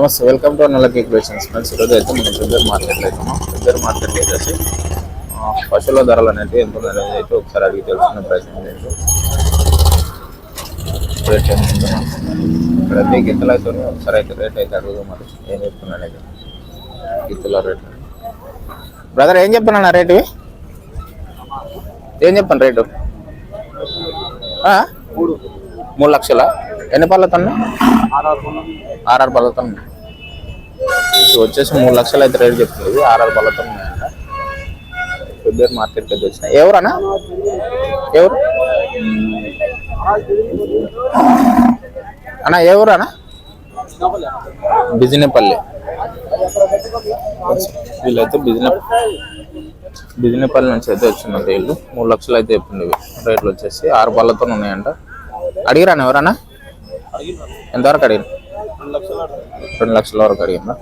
నమస్తే welcome to నల్లకి creations friends ఈరోజు అయితే మనం పెద్దర్ మార్కెట్లో అవుతున్నాం పెద్దర్ మార్కెట్ వచ్చేసి పశువుల ధరలు అనేవి ఎంత అనేది అయితే ఒకసారి అడిగి తెలుసుకునే ప్రయత్నం చేయండి. రేట్ ఇక్కడైతే గిత్తలు అయితే. ఒకసారి అయితే రేట్ అయితే అడుగుదాం మరి. ఏం చెప్తున్నా అనేది. గిత్తల రేట్ బ్రదర్ ఏం చెప్తున్నా రేటు? ఏం చెప్పాను రేటు? మూడు. లక్షల? ఎన్ని పళ్ళతో ఆర్ఆర్ పళ్ళతో వచ్చేసి మూడు లక్షలు అయితే రేట్ చెప్తుంది. ఆర్ఆర్ పళ్ళతో ఉన్నాయంట. పెద్ద మార్కెట్కి అయితే వచ్చినాయి. ఎవరన్నా? ఎవరు? అన్న ఎవరు అన్న బిజినపల్లి. వీళ్ళైతే బిజిన బిజినపల్లి నుంచి అయితే వచ్చిందంట వీళ్ళు. మూడు లక్షలు అయితే చెప్పింది రేట్లు వచ్చేసి ఆరు పళ్ళతో ఉన్నాయంట. అడిగిరాను ఎవరన్నా? ఎంతవరకు అడిగిన రెండు లక్షల వరకు అడిగిందా?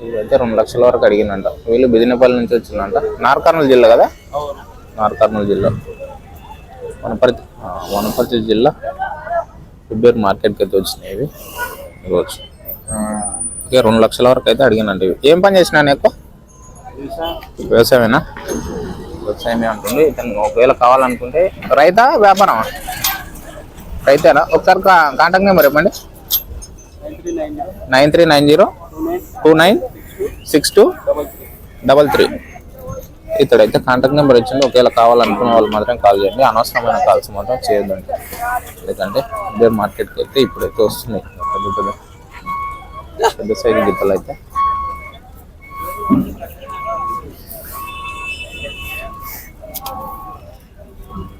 వీళ్ళైతే రెండు లక్షల వరకు అడిగినంట వీళ్ళు బిజినపల్లి నుంచి వచ్చిందంట. నార్కర్నూలు జిల్లా కదా? నార్కర్నూలు జిల్లా. వనపర్తి వనపర్తి జిల్లా. ఫిబ్రవరి మార్కెట్కి అయితే వచ్చినాయి ఇవి. ఇవ్వచ్చు. ఇక రెండు లక్షల వరకు అయితే అడిగినండి ఇవి. ఏం పని చేసినా ఎక్కువ వ్యవసాయమేనా? వ్యవసాయమే అంటుంది. ఇతను ఒకవేళ కావాలనుకుంటే రైతా వ్యాపారమా? రైతేనా? ఒకసారి కా- కాంటాక్ట్ నెంబర్ చెప్పండి. Nine three nine zero two nine six two double three. ఇతడైతే contact number ఇచ్చింది ఒకవేళ కావాలనుకున్న వాళ్ళు మాత్రం కాల్ చేయండి. అనవసరమైన కాల్స్ మాత్రం చేయొద్దండి ఎందుకంటే ఇదే మార్కెట్కి అయితే ఇప్పుడైతే వస్తున్నాయి. పెద్ద పెద్ద పెద్ద సైజు గిత్తలు అయితే.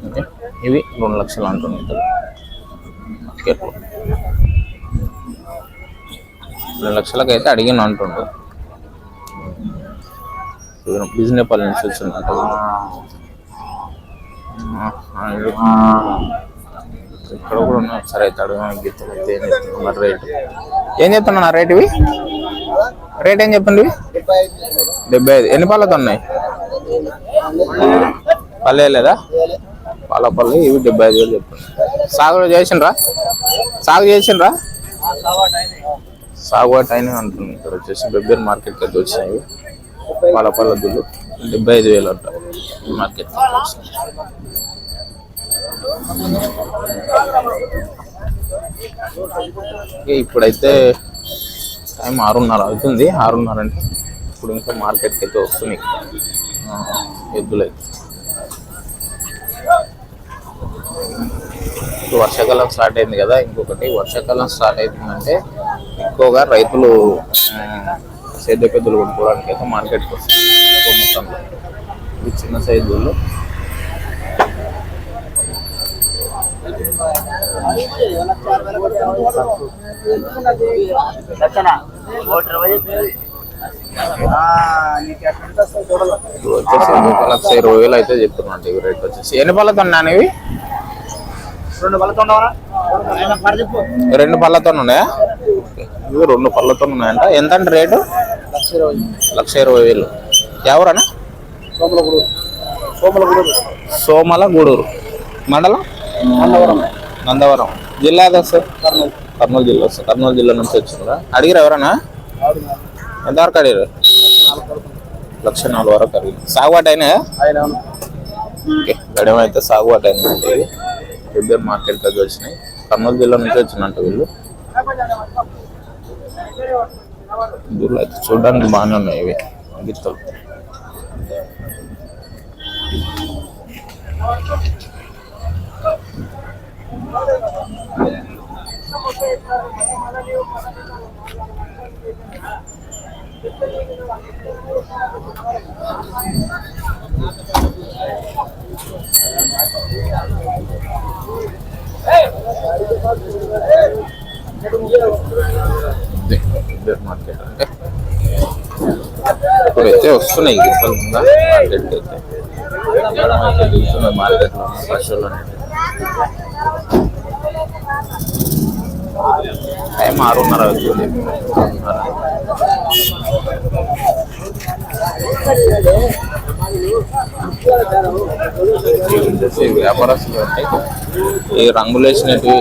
ఓకే. ఇవి రెండు లక్షలు అంటున్నాయి మార్కెట్లో రెండు లక్షలకు అయితే అడిగిన అంటుండు బిజినెస్ పల్లె నుంచి వచ్చిందంట ఇక్కడ కూడా ఉన్నాయి సరే అయితే అడుగు. గీతలు అయితే ఏం చెప్తున్నారు రేటు ఏం చెప్తున్నా నా రేట్ ఇవి రేట్ ఏం చెప్పండి? డెబ్బై ఐదు. ఎన్ని పళ్ళతో ఉన్నాయి? పల్లె లేదా పాల పళ్ళు ఇవి డెబ్బై ఐదు వేలు చెప్పండి సాగు చేసిండ్రా? సాగు చేసిండ్రా? సాగుబాటు అయినా అంటుంది ఇక్కడ వచ్చేసి బెబ్బేర్ మార్కెట్కి అయితే వచ్చినాయి పాల పళ్ళ డెబ్బై ఐదు వేలు అంట ఈ మార్కెట్ ఇప్పుడైతే టైం ఆరున్నర అవుతుంది. ఆరున్నర అంటే ఇప్పుడు ఇంకా మార్కెట్కి అయితే వస్తున్నాయి. ఎద్దులైతే వర్షాకాలం స్టార్ట్ అయింది కదా ఇంకొకటి. వర్షాకాలం స్టార్ట్ అవుతుందంటే ఎక్కువగా రైతులు సేద్య పెద్దలు కొనుక్కోవడానికి అయితే మార్కెట్కి వస్తారు. మొత్తంలో. ఇవి చిన్న సైజుల్లో ఇవి వచ్చేసి ఒక లక్ష ఇరవై వేలు అయితే చెప్తున్నాను ఇవి రేట్ వచ్చేసి. ఎన్ని పళ్ళతో ఉన్నాను ఇవి రెండు చెప్పు రెండు పళ్ళతో ఉన్నాయా. ఇవి రెండు పళ్ళతో ఉన్నాయంట. ఎంత అంటే రేటు? లక్ష ఇరవై వేలు. ఎవరన్నా? సోమల గూడూరు మండలం? నందవరం. జిల్లా ఏదో సార్? కర్నూలు కర్నూలు జిల్లా వస్తుంది కర్నూలు జిల్లా నుంచి వచ్చిందా? అడిగిరు ఎవరన్నా? ఎంతవరకు అడిగారు? లక్ష నాలుగు వరకు అడిగింది సాగుబాటు అయినాయా? ఆయన ఓకే గడిమ అయితే సాగుబాటు అయినాయంటే ఇది మార్కెట్ దగ్గర వచ్చినాయి. కర్నూలు జిల్లా నుంచి వచ్చినట్టు వీళ్ళు. చూడడానికి బాగానే ఉన్నాయి ఇవి గిత్తలు ఇది పెద్దర్ మార్కెట్ అంటే ఇప్పుడైతే వస్తున్నాయి. ఈ ఉందా మార్కెట్ అయితే. మార్కెట్లో పశువులు టైం ఆరున్నర అవుతుంది. వ్యాపారస్తులు అంటే ఈ రంగులు వేసినట్టు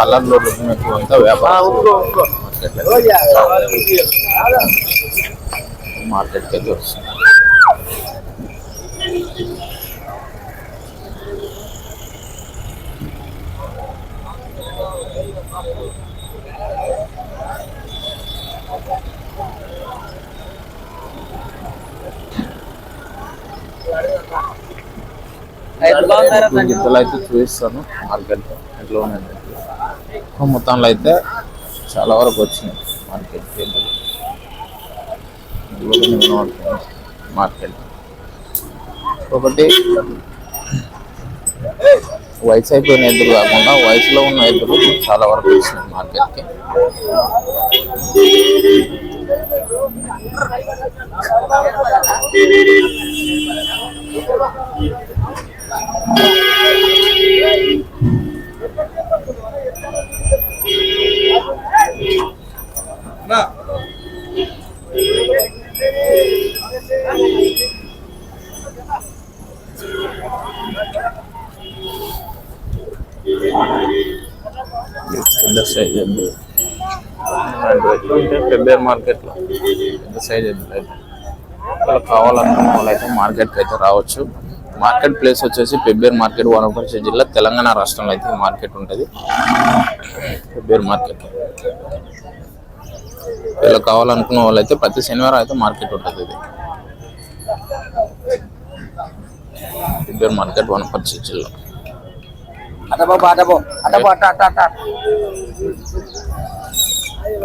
కలర్లో రుద్దినట్టు అంతా వ్యాపారం మార్కెట్కి అయితే వస్తుంది ఈ గిత్తలు అయితే చూపిస్తాను. మార్కెట్ ఎట్లా ఉన్నాయి. మొత్తంలో అయితే చాలా వరకు వచ్చినాయి మార్కెట్ మార్కెట్. ఒకటి వయసు అయిపోయిన ఎద్దులు కాకుండా వయసులో ఉన్న ఎద్దులు చాలా వరకు వచ్చినాయి మార్కెట్కి. పెద్ద సైజ్ ఎద్దు ఫిబ్రవరి మార్కెట్లో పెద్ద సైజ్ అయితే వాళ్ళు కావాలనుకున్న వాళ్ళు అయితే మార్కెట్కి అయితే రావచ్చు. మార్కెట్ ప్లేస్ వచ్చేసి ఫిబ్రవరి మార్కెట్ వనపర్తి జిల్లా తెలంగాణ రాష్ట్రంలో అయితే మార్కెట్ ఉంటుంది. ఫిబ్రవరి మార్కెట్ వీళ్ళు కావాలనుకున్న వాళ్ళు అయితే ప్రతి శనివారం అయితే మార్కెట్ ఉంటుంది ఇది. మార్కెట్ వనపర్తి జిల్లా అట అట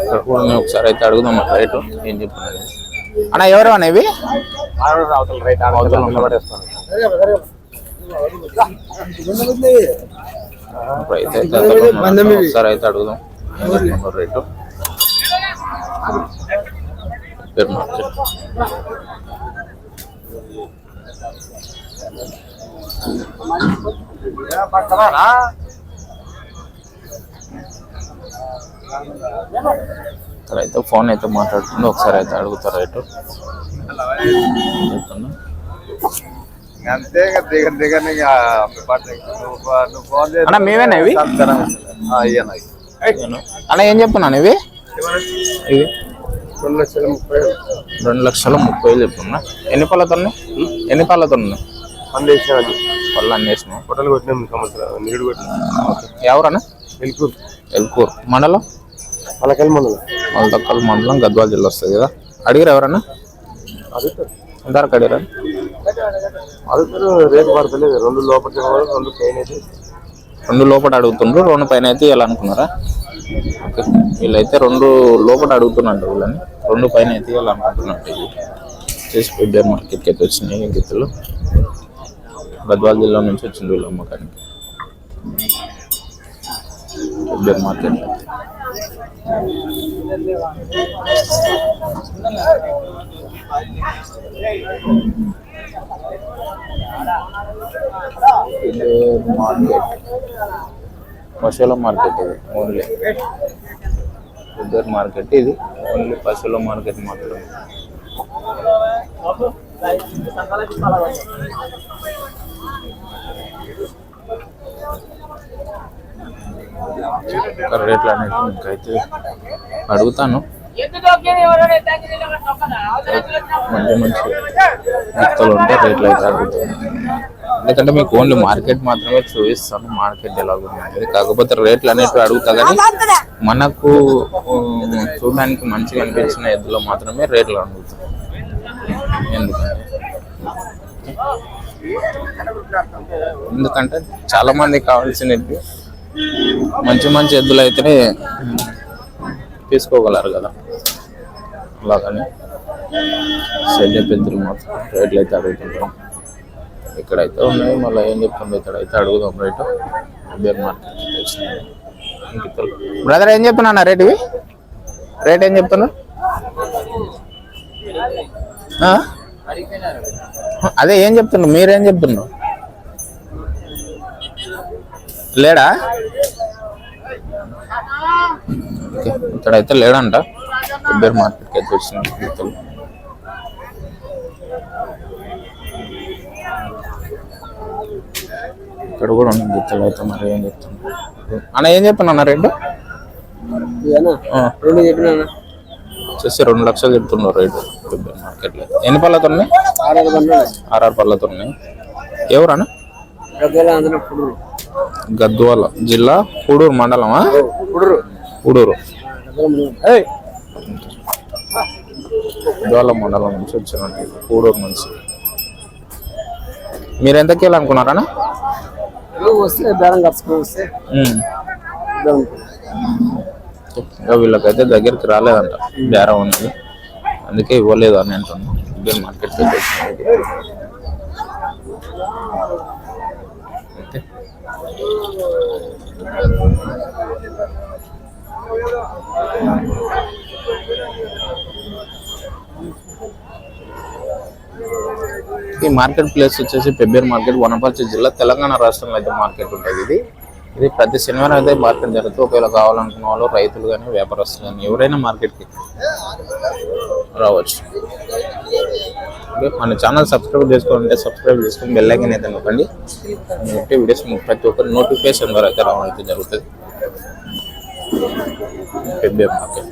ఇక్కడ కూడా మేము ఒకసారి అయితే అడుగుదాం రేటు. ఏం చెప్తున్నది అన్న ఎవరు ఉన్నాడు. ఒకసారి అయితే అడుగుదాం. రేటు. ఇక్కడ అయితే ఫోన్ అయితే మాట్లాడుతుంది ఒకసారి అయితే అడుగుతారు రేటు అన్న మేమేనా ఇవి? అన్న ఏం చెప్తున్నాను ఇవి ఇవి రెండు లక్షల ముప్పై రెండు లక్షల ముప్పై వేలు చెప్తున్నా. ఎన్ని పళ్ళతో ఉన్నాయి ఎన్ని పళ్ళతో ఉన్నాయి అందేసాను పళ్ళు అన్ని వేసినాయి? హోటల్ కొట్టినాం సంవత్సరం. నీడు కొట్టినాం. ఓకే. ఎవరన్నా? వెలుకూరు ఎల్కూర్. మండలం? పలకల్ మండలం. మలదక్కల్ మండలం గద్వాల జిల్లా వస్తుంది కదా. అడిగారు ఎవరన్నా? అడుగుతారు. ఎంతవరకు అడిగారా? అడుగుతారు. రేటు పడతలేదు. రెండు పోవాలి, రెండు పైన అయితే. రెండు లోపల అడుగుతుండ్రు రెండు పైన అయితే ఇలా అనుకున్నారా ఓకే వీళ్ళైతే రెండు లోపల అడుగుతున్నాడు వీళ్ళని. రెండు పైన అయితే ఇలా అనుకుంటున్నట్టు చేసి పెద్ద మార్కెట్కి అయితే వచ్చినాయి గీతలు గద్వాల జిల్లా నుంచి వచ్చింది వీళ్ళు అమ్మకానికి. పెద్ద మార్కెట్ మార్కెట్ పశువుల మార్కెట్ ఇది ఓన్లీ. ఇద్దరు మార్కెట్ ఇది ఓన్లీ పశువుల మార్కెట్ మాత్రమే. రేట్లు అనేది ఇంకైతే అడుగుతాను. మంచి మంచి గిత్తలు ఉంటే రేట్లు అయితే అడుగుతాను. ఎందుకంటే మీకు ఓన్లీ మార్కెట్ మాత్రమే చూపిస్తాను. మార్కెట్ ఎలా ఉంది. అనేది కాకపోతే రేట్లు అనేటివి అడుగుతా కానీ మనకు చూడడానికి మంచిగా అనిపించిన ఎద్దులో మాత్రమే రేట్లు అడుగుతాం. ఎందుకంటే ఎందుకంటే చాలా మంది కావాల్సినవి మంచి మంచి ఎద్దులు అయితేనే తీసుకోగలరు కదా. అలాగని సెల్ మాత్రం రేట్లు అయితే అడుగుతుంటాం ఇక్కడైతే ఉన్నాయి. మళ్ళీ ఏం చెప్తుంది? ఇక్కడైతే అడుగుదాం రేటు. బేర్ మార్కెట్ బ్రదర్ ఏం చెప్తున్నా రేట్ ఇవి? రేట్ ఏం చెప్తున్నా? అదే ఏం చెప్తున్నారు మీరేం చెప్తున్నారు లేడా? ఇక్కడైతే లేడంట. ఇద్దరు మార్కెట్కి అయితే వచ్చిన ఇక్కడ కూడా ఉంది గిత్తలు అయితే మరి ఏం చెప్తున్నా అన్న ఏం రేటు ఇదేనా ఆ, రెండు చెప్పినా వచ్చేసి రెండు లక్షలు చెప్తున్నారు రేటు. మార్కెట్లో. ఎన్ని పళ్ళతో ఉన్నాయి ఆర్ఆర్ పళ్ళతో ఉన్నాయి ఎవరన్నా గద్వాల జిల్లా కూడూరు మండలమా? పుడురు. గద్వాల మండలం. నుంచి వచ్చినట్టు కూడూరు నుంచి. మీరు ఎంత నువ్వు వస్తే బేరం కలుసుకొని వస్తే ఉమ్. ఇద్దాం. ఇంకా వీళ్ళకైతే దగ్గరికి రాలేదంట బేరం అనేది అందుకే ఇవ్వలేదు అని అంటున్నాను ఇదే మార్కెట్ ఈ మార్కెట్ ప్లేస్ వచ్చేసి పెబ్బేరు మార్కెట్ వనపర్తి జిల్లా తెలంగాణ రాష్ట్రంలో అయితే మార్కెట్ ఉంటుంది ఇది. ఇది ప్రతి శనివారం అయితే మార్కెట్ జరుగుతుంది ఒకవేళ కావాలనుకున్న వాళ్ళు రైతులు కానీ వ్యాపారస్తులు కానీ ఎవరైనా మార్కెట్కి రావచ్చు. మన ఛానల్ సబ్స్క్రైబ్ చేసుకోవాలంటే సబ్స్క్రైబ్ చేసుకుని బెల్ అయితే నొక్కండి. నొక్కి వీడియోస్ ప్రతి ఒక్కరి నోటిఫికేషన్ ద్వారా అయితే రావడం అయితే జరుగుతుంది. పెబ్బేరు మార్కెట్.